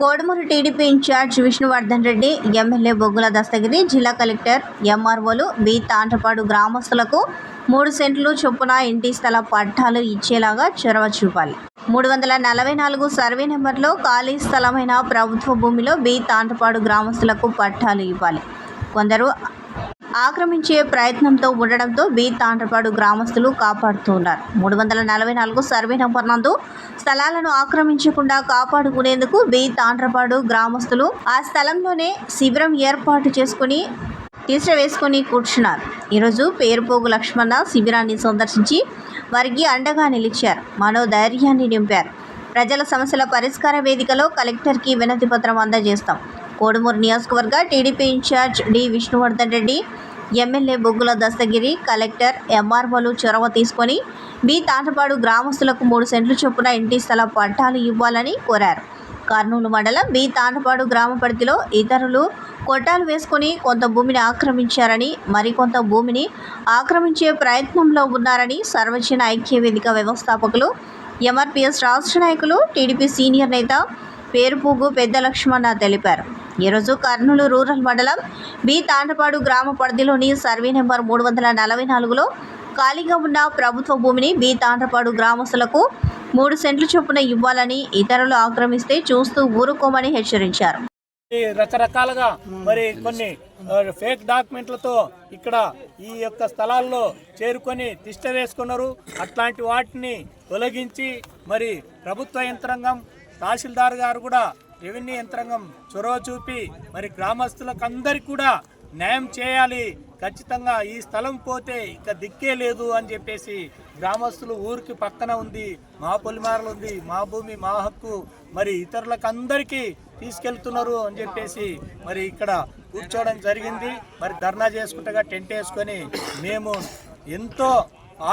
Kodumuru TDP incharge Vishnuvardhan Reddy MLA Boggula Dastagiri జిల్లా collector ఎంఆర్ఓలు B. Tandrapadu గ్రామస్తులకు మూడు సెంట్లు చొప్పున ఇంటి స్థల పట్టాలు ఇచ్చేలాగా చొరవ చూపాలి. మూడు వందల నలభై నాలుగు సర్వే నెంబర్లో ఖాళీ స్థలమైన ప్రభుత్వ భూమిలో బి. తాండ్రపాడు గ్రామస్తులకు పట్టాలు ఇవ్వాలి. కొందరు ఆక్రమించే ప్రయత్నంతో ఉండడంతో బి తాండ్రపాడు గ్రామస్తులు కాపాడుతున్నారు. మూడు వందల నలభై నాలుగు సర్వే నంబర్ నందు స్థలాలను ఆక్రమించకుండా కాపాడుకునేందుకు బి తాండ్రపాడు గ్రామస్తులు ఆ స్థలంలోనే శిబిరం ఏర్పాటు చేసుకుని తీసివేసుకుని కూర్చున్నారు. ఈరోజు పేరుపోగు లక్ష్మణ శిబిరాన్ని సందర్శించి వారికి అండగా నిలిచారు. మనోధైర్యాన్ని నింపారు. ప్రజల సమస్యల పరిష్కార వేదికలో కలెక్టర్కి వినతి పత్రం అందజేస్తాం. కోడుమూరు నియోజకవర్గ TDP incharge D Vishnuvardhan Reddy MLA Boggula Dastagiri collector ఎంఆర్ఓలు చొరవ తీసుకొని బి తాటపాడు గ్రామస్తులకు మూడు సెంట్లు చొప్పున ఇంటి స్థల పట్టాలు ఇవ్వాలని కోరారు. కర్నూలు మండలం బి తాండపాడు గ్రామ పరిధిలో ఇతరులు కొట్టాలు వేసుకొని కొంత భూమిని ఆక్రమించారని మరికొంత భూమిని ఆక్రమించే ప్రయత్నంలో ఉన్నారని సర్వజన ఐక్య వేదిక వ్యవస్థాపకులు ఎంఆర్పిఎస్ రాష్ట్ర నాయకులు టీడీపీ సీనియర్ నేత పేరుపుగు పెద్ద లక్ష్మణ తెలిపారు. ఈరోజు కర్నూలు రూరల్ మండలం బి తాండపాడు గ్రామ పరిధిలోని సర్వే నెంబర్ మూడు వందల నలభై నాలుగులో ఖాళీగా ఉన్న ప్రభుత్వ భూమిని బి తాండ్రపాడు గ్రామస్తులకు మూడు సెంట్లు చొప్పున ఇవ్వాలని ఇతరులు ఆక్రమిస్తే చూస్తూ ఊరుకోమని హెచ్చరించారు. రకరకాలుగా మరి కొన్ని ఫేక్ డాక్యుమెంట్లతో ఇక్కడ ఈ యొక్క స్థలాల్లో చేరుకొని తిష్ట వేసుకున్నారు. అట్లాంటి వాటిని తొలగించి మరి ప్రభుత్వ యంత్రాంగం తహసీల్దార్ గారు కూడా రెవెన్యూ యంత్రాంగం చొరవ చూపి మరి గ్రామస్తులకు అందరికీ కూడా న్యాయం చేయాలి. ఖచ్చితంగా ఈ స్థలం పోతే ఇక దిక్కే లేదు అని చెప్పేసి గ్రామస్తులు ఊరికి పక్కన ఉంది మా పొలిమారలు ఉంది మా భూమి మా హక్కు మరి ఇతరులకు అందరికీ తీసుకెళ్తున్నారు అని చెప్పేసి మరి ఇక్కడ కూర్చోవడం జరిగింది. మరి ధర్నా చేసుకుంటగా టెంట్ వేసుకొని మేము ఎంతో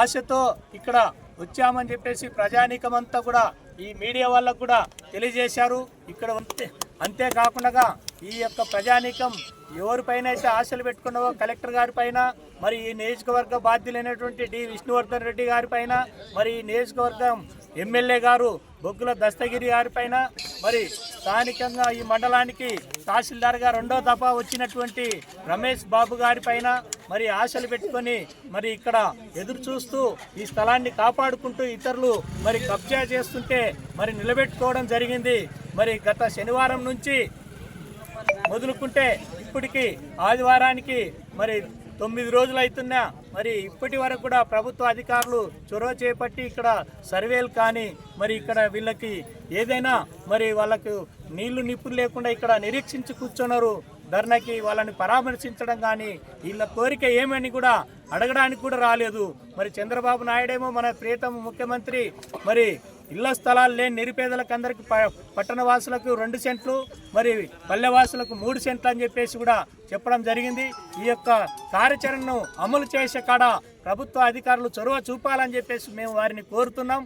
ఆశతో ఇక్కడ వచ్చామని చెప్పేసి ప్రజానీకమంతా కూడా ఈ మీడియా వాళ్ళకు కూడా తెలియజేశారు. ఇక్కడ అంతే అంతేకాకుండా ఈ యొక్క ప్రజానీకం ఎవరిపైన అయితే ఆశలు పెట్టుకున్నావో కలెక్టర్ గారి పైన మరి ఈ నియోజకవర్గ బాధ్యులైనటువంటి డి విష్ణువర్ధన్ రెడ్డి గారి పైన మరి ఈ నియోజకవర్గం ఎమ్మెల్యే గారు బొగ్గుల దస్తగిరి గారి పైన మరి స్థానికంగా ఈ మండలానికి తహసీల్దార్గా రెండో దఫా వచ్చినటువంటి రమేష్ బాబు గారి పైన మరి ఆశలు పెట్టుకొని మరి ఇక్కడ ఎదురు చూస్తూ ఈ స్థలాన్ని కాపాడుకుంటూ ఇతరులు మరి కబ్జా చేస్తుంటే మరి నిలబెట్టుకోవడం జరిగింది. మరి గత శనివారం నుంచి మొదలుకుంటే ఇప్పటికి ఆదివారానికి మరి తొమ్మిది రోజులు అవుతున్నా మరి ఇప్పటి వరకు కూడా ప్రభుత్వ అధికారులు చొరవ చేపట్టి ఇక్కడ సర్వేలు కానీ మరి ఇక్కడ వీళ్ళకి ఏదైనా మరి వాళ్ళకు నీళ్ళు నిప్పులు లేకుండా ఇక్కడ నిరీక్షించి కూర్చున్నారు. ధర్నకి వాళ్ళని పరామర్శించడం కానీ వీళ్ళ కోరిక ఏమని కూడా అడగడానికి కూడా రాలేదు. మరి చంద్రబాబు నాయుడేమో మన ప్రియతమ ముఖ్యమంత్రి మరి ఇళ్ళ స్థలాలు లేని నిరుపేదలకు అందరికి పట్టణ వాసులకు రెండు సెంట్లు మరి పల్లెవాసులకు మూడు సెంట్లు అని చెప్పేసి కూడా చెప్పడం జరిగింది. ఈ యొక్క కార్యాచరణను అమలు చేసే కాడ ప్రభుత్వ అధికారులు చొరవ చూపాలని చెప్పేసి మేము వారిని కోరుతున్నాం.